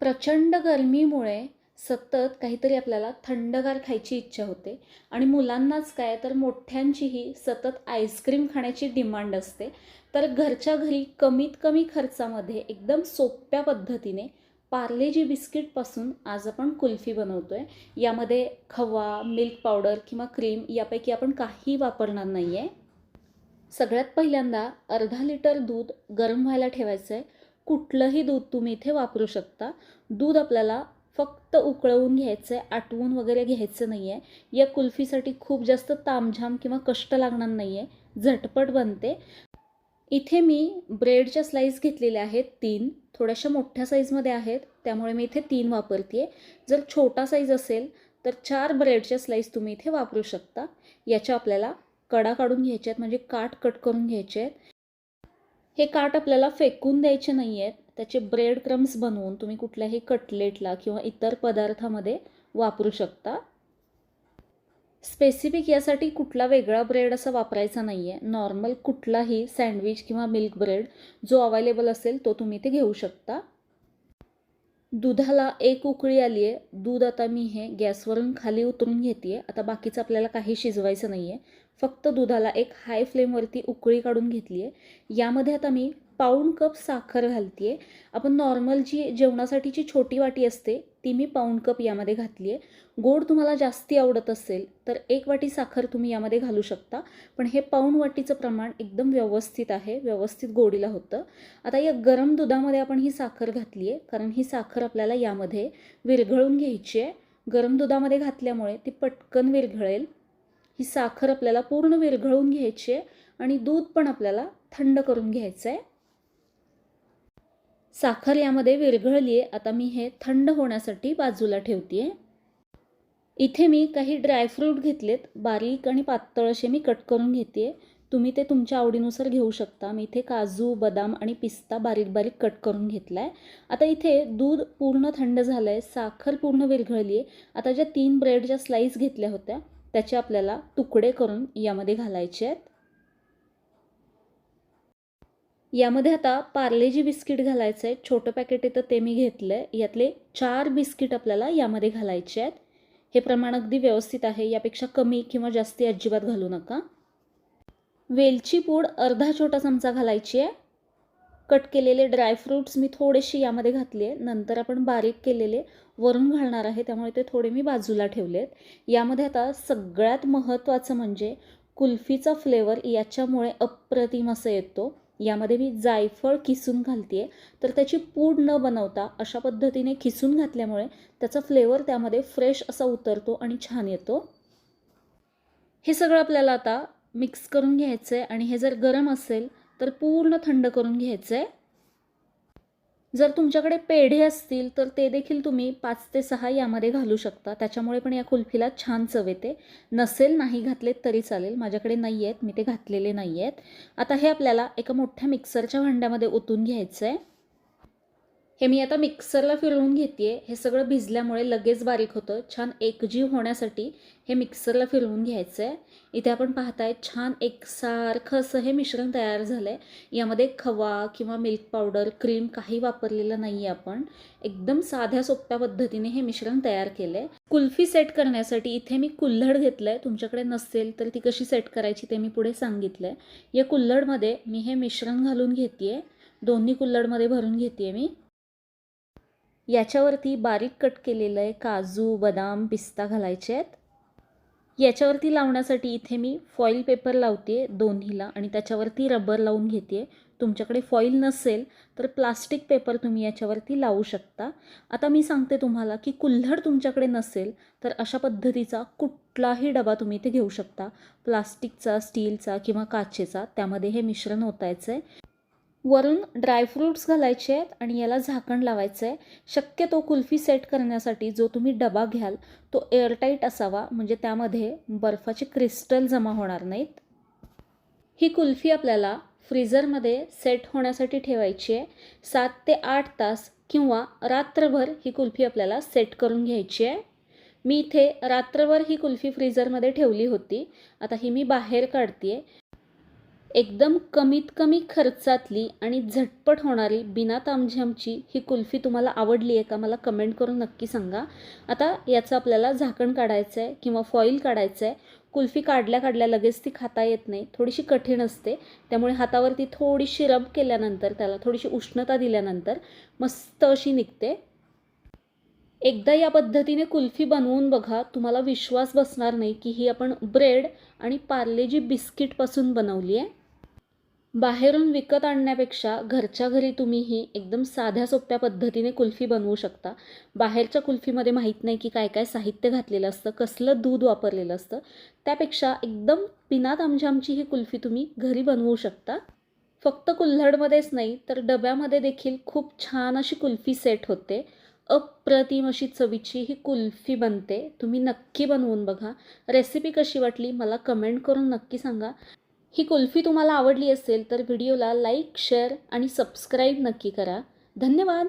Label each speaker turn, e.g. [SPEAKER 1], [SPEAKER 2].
[SPEAKER 1] प्रचंड गरमीमुळे सतत काहीतरी आपल्याला थंडगार खायची इच्छा होते. आणि मुलांनाच काय तर मोठ्यांचीही सतत आईस्क्रीम खाण्याची डिमांड असते. तर घरच्या घरी कमीत कमी खर्चामध्ये एकदम सोप्या पद्धतीने पार्लेजी बिस्किटपासून आज आपण कुल्फी बनवतो आहे यामध्ये खवा मिल्क पावडर किंवा क्रीम यापैकी आपण काही वापरणार नाही आहे सगळ्यात पहिल्यांदा अर्धा लिटर दूध गरम व्हायला ठेवायचं आहे कुठलंही दूध तुम्ही इथे वापरू शकता. दूध आपल्याला फक्त उकळवून घ्यायचं आहे आटवून वगैरे घ्यायचं नाही आहे या कुल्फीसाठी खूप जास्त तामझाम किंवा कष्ट लागणार नाही आहे झटपट बनते. इथे मी ब्रेडच्या स्लाईस घेतलेल्या आहेत तीन. थोड्याशा मोठ्या साईजमध्ये आहेत त्यामुळे मी इथे तीन वापरते जर छोटा साईज असेल तर चार ब्रेडच्या स्लाईस तुम्ही इथे वापरू शकता. याच्या आपल्याला कडा काढून घ्यायचे आहेत म्हणजे काठ कट करून घ्यायचे आहेत हे काठ आपल्याला फेकून द्यायचे नाही आहेत त्याचे ब्रेड क्रम्स बनवून तुम्ही कुठल्याही कटलेटला किंवा इतर पदार्थामध्ये वापरू शकता. स्पेसिफिक यासाठी कुठला वेगळा ब्रेड असा वापरायचा नाही आहे नॉर्मल कुठलाही सँडविच किंवा मिल्क ब्रेड जो अवेलेबल असेल तो तुम्ही ते घेऊ शकता. दुधाला एक उकळी आली आहे. दूध आता मी हे गॅसवरून खाली उतरून घेते आहे आता बाकीचं आपल्याला काही शिजवायचं नाही आहे फक्त दुधाला एक हाय फ्लेमवरती उकळी काढून घेतली आहे यामध्ये आता मी पाऊण कप साखर घालते आहे आपण नॉर्मल जी जेवणासाठीची छोटी वाटी असते ती मी पाऊण कप यामध्ये घातली आहे गोड तुम्हाला जास्ती आवडत असेल तर एक वाटी साखर तुम्ही यामध्ये घालू शकता. पण हे पाऊण वाटीचं प्रमाण एकदम व्यवस्थित आहे व्यवस्थित गोडीला होतं. आता या गरम दुधामध्ये आपण ही साखर घातली आहे कारण ही साखर आपल्याला यामध्ये विरघळून घ्यायची आहे गरम दुधामध्ये घातल्यामुळे ती पटकन विरघळेल. ही साखर आपल्याला पूर्ण विरघळून घ्यायची आहे आणि दूध पण आपल्याला थंड करून घ्यायचं आहे साखर यामध्ये विरघळली आहे. आता मी हे थंड होण्यासाठी बाजूला ठेवते आहे इथे मी काही ड्रायफ्रूट घेतलेत. बारीक आणि पातळ असे मी कट करून घेते तुम्ही ते तुमच्या आवडीनुसार घेऊ शकता. मी इथे काजू बदाम आणि पिस्ता बारीक बारीक कट करून घेतला आहे आता इथे दूध पूर्ण थंड झालं आहे साखर पूर्ण विरघळली आहे. आता ज्या तीन ब्रेडच्या स्लाईस घेतल्या होत्या त्याचे आपल्याला तुकडे करून यामध्ये घालायचे आहेत. यामध्ये आता पार्लेजी बिस्किट घालायचं आहे छोटं पॅकेट येतं ते मी घेतलं आहे यातले चार बिस्किट आपल्याला यामध्ये घालायचे आहेत. हे प्रमाण अगदी व्यवस्थित आहे यापेक्षा कमी किंवा जास्ती अजिबात घालू नका. वेलची पूड अर्धा छोटा चमचा घालायची आहे. कट केलेले ड्रायफ्रूट्स मी थोडेशी यामध्ये घातले आहे नंतर आपण बारीक केलेले वरून घालणार आहे त्यामुळे ते थोडे मी बाजूला ठेवलेत. यामध्ये आता सगळ्यात महत्त्वाचं म्हणजे कुल्फीचा फ्लेवर याच्यामुळे अप्रतिम असं येतो. यामध्ये मी जायफळ किसून घालते तर त्याची पूड न बनवता अशा पद्धतीने किसून घातल्यामुळे त्याचा फ्लेवर त्यामध्ये फ्रेश असा उतरतो आणि छान येतो. हे सगळं आपल्याला आता मिक्स करून घ्यायचं आहे आणि हे जर गरम असेल तर पूर्ण थंड करून घ्यायचं आहे जर तुमच्याकडे पेढे असतील तर ते देखील तुम्ही पाच ते सहा यामध्ये घालू शकता. त्याच्यामुळे पण या कुल्फीला छान चव येते. नसेल नाही घातलेत तरी चालेल. माझ्याकडे नाही आहेत मी ते घातलेले नाही आहेत. आता हे आपल्याला एका मोठ्या मिक्सरच्या भांड्यामध्ये ओतून घ्यायचं आहे हे मी आता मिक्सरला फिरवून घेते हे सगळं भिजल्यामुळे लगेच बारीक होतं. छान एकजीव होण्यासाठी हे मिक्सरला फिरवून घ्यायचं आहे इथे आपण पाहताय छान एकसारखं असं हे मिश्रण तयार झालं आहे यामध्ये खवा किंवा मिल्क पावडर क्रीम काही वापरलेलं नाही आहे आपण. एकदम साध्या सोप्या पद्धतीने हे मिश्रण तयार केलं आहे कुल्फी सेट करण्यासाठी इथे मी कुल्हड घेतलं आहे तुमच्याकडे नसेल तर ती कशी सेट करायची ते मी पुढे सांगितलं आहे या कुल्हडमध्ये मी हे मिश्रण घालून घेते आहे दोन्ही कुल्हडमध्ये भरून घेते मी. याच्यावरती बारीक कट केलेलं आहे काजू बदाम पिस्ता घालायचे आहेत. याच्यावरती लावण्यासाठी इथे मी फॉईल पेपर लावते दोन्हीला आणि त्याच्यावरती रबर लावून घेते. तुमच्याकडे फॉईल नसेल तर प्लास्टिक पेपर तुम्ही याच्यावरती लावू शकता. आता मी सांगते तुम्हाला की कुल्हड तुमच्याकडे नसेल तर अशा पद्धतीचा कुठलाही डबा तुम्ही इथे घेऊ शकता. प्लास्टिकचा स्टीलचा किंवा काचेचा त्यामध्ये हे मिश्रण ओतायचं आहे वरून ड्रायफ्रूट्स घालायचे आहेत आणि याला झाकण लावायचं आहे शक्यतो कुल्फी सेट करण्यासाठी जो तुम्ही डबा घ्याल तो एअरटाईट असावा म्हणजे त्यामध्ये बर्फाचे क्रिस्टल जमा होणार नाहीत. ही कुल्फी आपल्याला फ्रीझरमध्ये सेट होण्यासाठी ठेवायची आहे. सात ते आठ तास किंवा रात्रभर ही कुल्फी आपल्याला सेट करून घ्यायची आहे. मी इथे रात्रभर ही कुल्फी फ्रीझरमध्ये ठेवली होती. आता ही मी बाहेर काढते एकदम कमीत कमी खर्चातली आणि झटपट होणारी बिना तामझामची ही कुल्फी तुम्हाला आवडली आहे का? मला कमेंट करून नक्की सांगा. आता याचं आपल्याला झाकण काढायचं आहे किंवा फॉईल काढायचं आहे कुल्फी काढल्या काढल्या लगेच ती खाता येत नाही. थोडीशी कठीण असते. त्यामुळे हातावरती थोडीशी रब केल्यानंतर त्याला थोडीशी उष्णता दिल्यानंतर मस्त अशी निघते. एकदा या पद्धतीने कुल्फी बनवून बघा. तुम्हाला विश्वास बसणार नाही की ही आपण ब्रेड आणि पार्लेजी बिस्किटपासून बनवली आहे बाहेरून विकत आणण्यापेक्षा घरच्या घरी तुम्ही ही एकदम साध्या सोप्या पद्धतीने कुल्फी बनवू शकता. बाहेरच्या कुल्फीमध्ये माहीत नाही की काय काय साहित्य घातलेलं असतं कसलं दूध वापरलेलं असतं. त्यापेक्षा एकदम बिना आमझामची ही कुल्फी तुम्ही घरी बनवू शकता. फक्त कुल्हडमध्येच नाही तर डब्यामध्ये देखील खूप छान अशी कुल्फी सेट होते. अप्रतिम अशी चवीची ही कुल्फी बनते. तुम्ही नक्की बनवून बघा. रेसिपी कशी वाटली मला कमेंट करून नक्की सांगा. ही कुल्फी तुम्हाला आवडली असेल तर व्हिडिओला लाईक शेअर आणि सबस्क्राईब नक्की करा. धन्यवाद.